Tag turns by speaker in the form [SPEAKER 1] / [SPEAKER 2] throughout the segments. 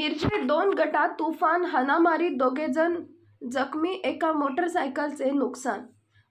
[SPEAKER 1] मिरजे दोन गटात तुफान हाणामारी दोघेजण जखमी एका मोटरसायकलचे नुकसान.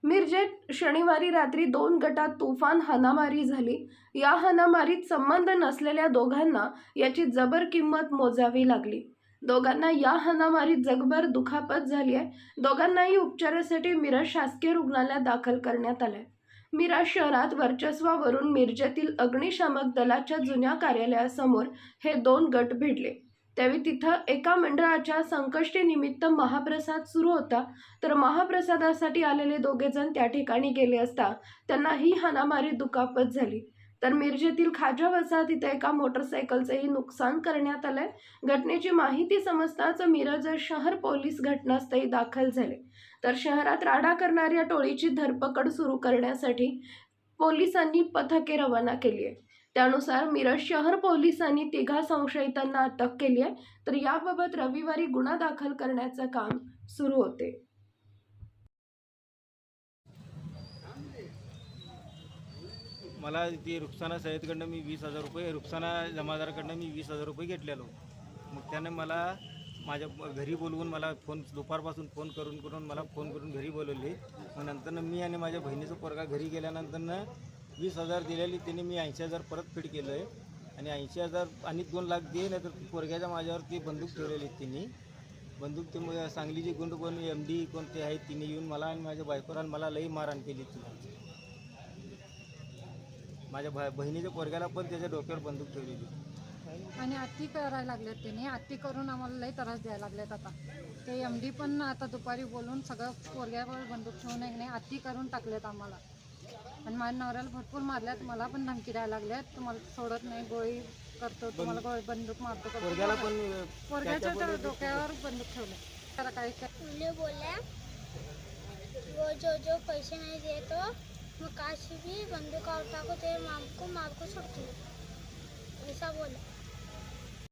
[SPEAKER 1] मिरजेत शनिवारी रात्री दोन गटात तुफान हाणामारी झाली. या हाणामारीत संबंध नसलेल्या दोघांना याची जबर किंमत मोजावी लागली. दोघांना या हाणामारीत जगभर दुखापत झाली आहे. दोघांनाही उपचारासाठी मिरज शासकीय रुग्णालयात दाखल करण्यात आलंय. मिरज शहरात वर्चस्वावरून मिरजेतील अग्निशामक दलाच्या जुन्या कार्यालयासमोर हे दोन गट भिडले त्यावेळी तिथं एका मंडळाच्या संकष्टीनिमित्त महाप्रसाद सुरू होता. तर महाप्रसादासाठी आलेले दोघेजण त्या ठिकाणी गेले असता त्यांना ही हाणामारी दुखापत झाली. तर मिरजेतील खाजा वसाहत इथे एका मोटरसायकलचंही नुकसान करण्यात आलंय. घटनेची माहिती समजताच मिरज शहर पोलीस घटनास्थळी दाखल झाले. तर शहरात राडा करणाऱ्या टोळीची धरपकड सुरू करण्यासाठी पोलिसांनी पथके रवाना केली आहे त्यानुसार मिरज शहर पोलिसांनी तिघा संशयितांना अटक केली आहे. तर याबाबत रविवारी गुन्हा दाखल करण्याचं काम सुरू होते.
[SPEAKER 2] मला ती रुखसाना सय्यदकडनं मी वीस हजार रुपये रुखसाना जमादाराकडनं मी वीस हजार रुपये घेतलेलो. मग त्याने मला माझ्या घरी बोलवून मला फोन दुपारपासून फोन करून करून मला फोन करून घरी बोलवले. मग नंतरनं मी आणि माझ्या बहिणीचा पोरगा घरी गेल्यानंतरनं वीस हजार दिलेली त्यांनी मी ऐंशी हजार परतफेड केलं आहे आणि ऐंशी हजार आणि दोन लाख दे नाही तर पोरग्याच्या माझ्यावर ती बंदूक ठेवलेली त्यांनी बंदूक ते मग सांगलीची गुंड कोण एम डी कोणते आहेत तिने येऊन मला आणि माझ्या बायकोला आणि मला लई मारहाण केली तुला माझ्या भा बहिणीच्या पोरग्याला पण त्याच्या डोक्यावर बंदूक ठेवलेली.
[SPEAKER 3] आणि आत्ती करायला लागलेत तिने. आत्ती करून आम्हाला लई त्रास द्यायला लागलेत आता. ते एम डी पण आता दुपारी बोलून सगळं पोरग्यावर बंदूक ठेवून नाही अति करून टाकलेत आम्हाला. आणि माझ्या नवऱ्याला भरपूर मारल्यात. मला पण धमकी द्यायला लागल्यात. तुम्हाला सोडत नाही गोळी करतो तुम्हाला गोळी बंदूक मारतो करतो.
[SPEAKER 2] पोरग्याला पण
[SPEAKER 3] पोरग्याच्या तर डोक्यावर बंदूक ठेवले त्याला काही
[SPEAKER 4] मुझे बोला वो जो जो पैसे नहीं दे तो मैं काश भी बंदूक और उठा को तेरे माम को मार को छोड़ती हूँ ऐसा बोला